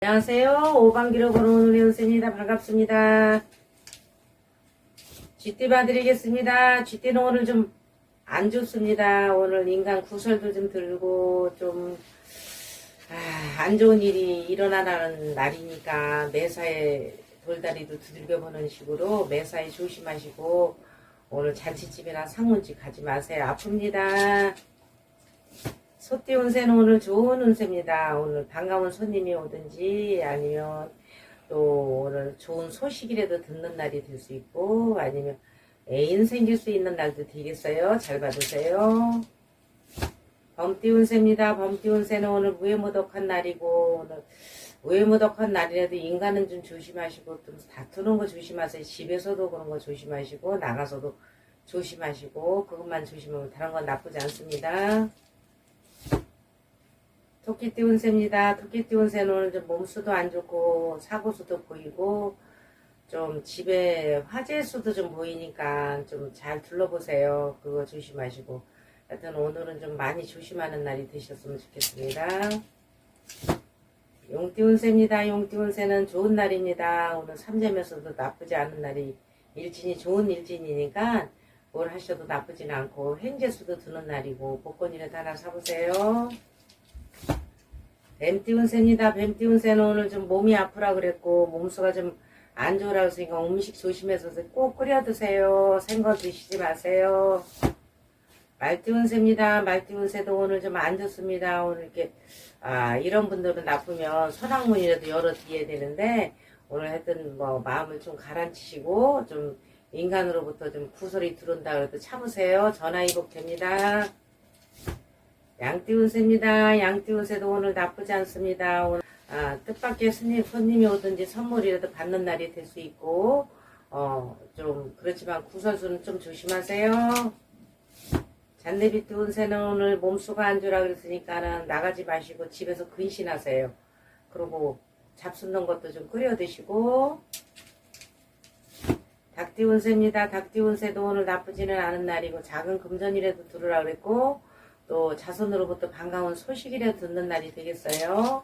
안녕하세요. 오방기로 보는 오늘의 연습입니다. 반갑습니다. 쥐띠 봐드리겠습니다. 쥐띠는 오늘 좀 안 좋습니다. 오늘 인간 구설도 좀 들고 좀, 아, 안 좋은 일이 일어나는 날이니까 매사에 돌다리도 두들겨 보는 식으로 매사에 조심하시고 오늘 잔치집이나 상문집 가지 마세요. 아픕니다. 소띠 운세는 오늘 좋은 운세입니다. 오늘 반가운 손님이 오든지 아니면 또 오늘 좋은 소식이라도 듣는 날이 될 수 있고 아니면 애인 생길 수 있는 날도 되겠어요. 잘 받으세요. 범띠 운세입니다. 범띠 운세는 오늘 무해무덕한 날이고 오늘 무해무덕한 날이라도 인간은 좀 조심하시고 좀 다투는 거 조심하세요. 집에서도 그런 거 조심하시고 나가서도 조심하시고 그것만 조심하면 다른 건 나쁘지 않습니다. 토끼띠 운세입니다. 토끼띠 운세는 오늘 좀 몸수도 안 좋고 사고수도 보이고 좀 집에 화재 수도 좀 보이니까 좀 잘 둘러보세요. 그거 조심하시고 하여튼 오늘은 좀 많이 조심하는 날이 되셨으면 좋겠습니다. 용띠 운세입니다. 용띠 운세는 좋은 날입니다. 오늘 삼재면서도 나쁘지 않은 날이 일진이 좋은 일진이니까 뭘 하셔도 나쁘진 않고 행재수도 드는 날이고 복권이라도 하나 사보세요. 뱀띠 운세입니다. 뱀띠 운세는 오늘 좀 몸이 아프라 그랬고 몸수가 좀 안 좋으라고 했으니까 음식 조심해서 꼭 끓여 드세요. 생거 드시지 마세요. 말띠 운세입니다. 말띠 운세도 오늘 좀 안 좋습니다. 오늘 이렇게 아 이런 분들은 나쁘면 소낙문이라도 열어 드려야 되는데 오늘 하여튼 뭐 마음을 좀 가라앉히시고 좀 인간으로부터 좀 구설이 들어온다 그래도 참으세요. 전화위복 됩니다. 양띠 운세입니다. 양띠 운세도 오늘 나쁘지 않습니다. 오늘 아, 뜻밖의 손님, 손님이 오든지 선물이라도 받는 날이 될 수 있고 어, 좀 그렇지만 구설수는 좀 조심하세요. 잔내비띠 운세는 오늘 몸수가 안 좋라 그랬으니까는 나가지 마시고 집에서 근신하세요. 그리고 잡숫는 것도 좀 끓여 드시고 닭띠 운세입니다. 닭띠 운세도 오늘 나쁘지는 않은 날이고 작은 금전이라도 들으라 그랬고 또 자손으로부터 반가운 소식이라도 듣는 날이 되겠어요.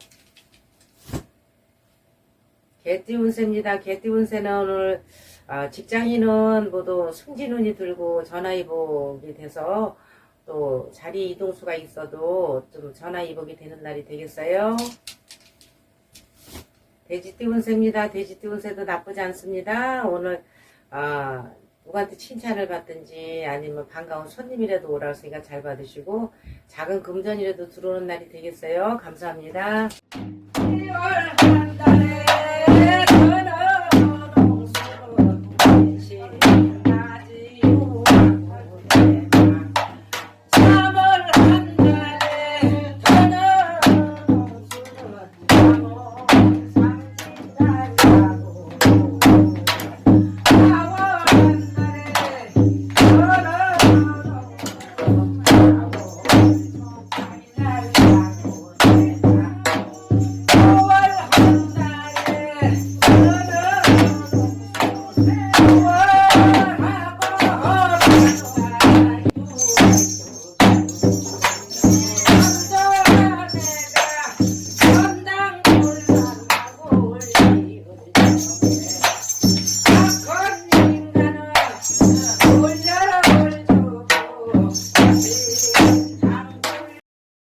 개띠 운세입니다. 개띠 운세는 오늘 아, 직장인은 모두 승진운이 들고 전화위복이 돼서 또 자리 이동수가 있어도 좀 전화위복이 되는 날이 되겠어요. 돼지 띠 운세입니다. 돼지 띠 운세도 나쁘지 않습니다. 오늘 아, 누구한테 칭찬을 받든지 아니면 반가운 손님이라도 오라고 했으니까 잘 받으시고 작은 금전이라도 들어오는 날이 되겠어요. 감사합니다. 1월 하나 Thank you.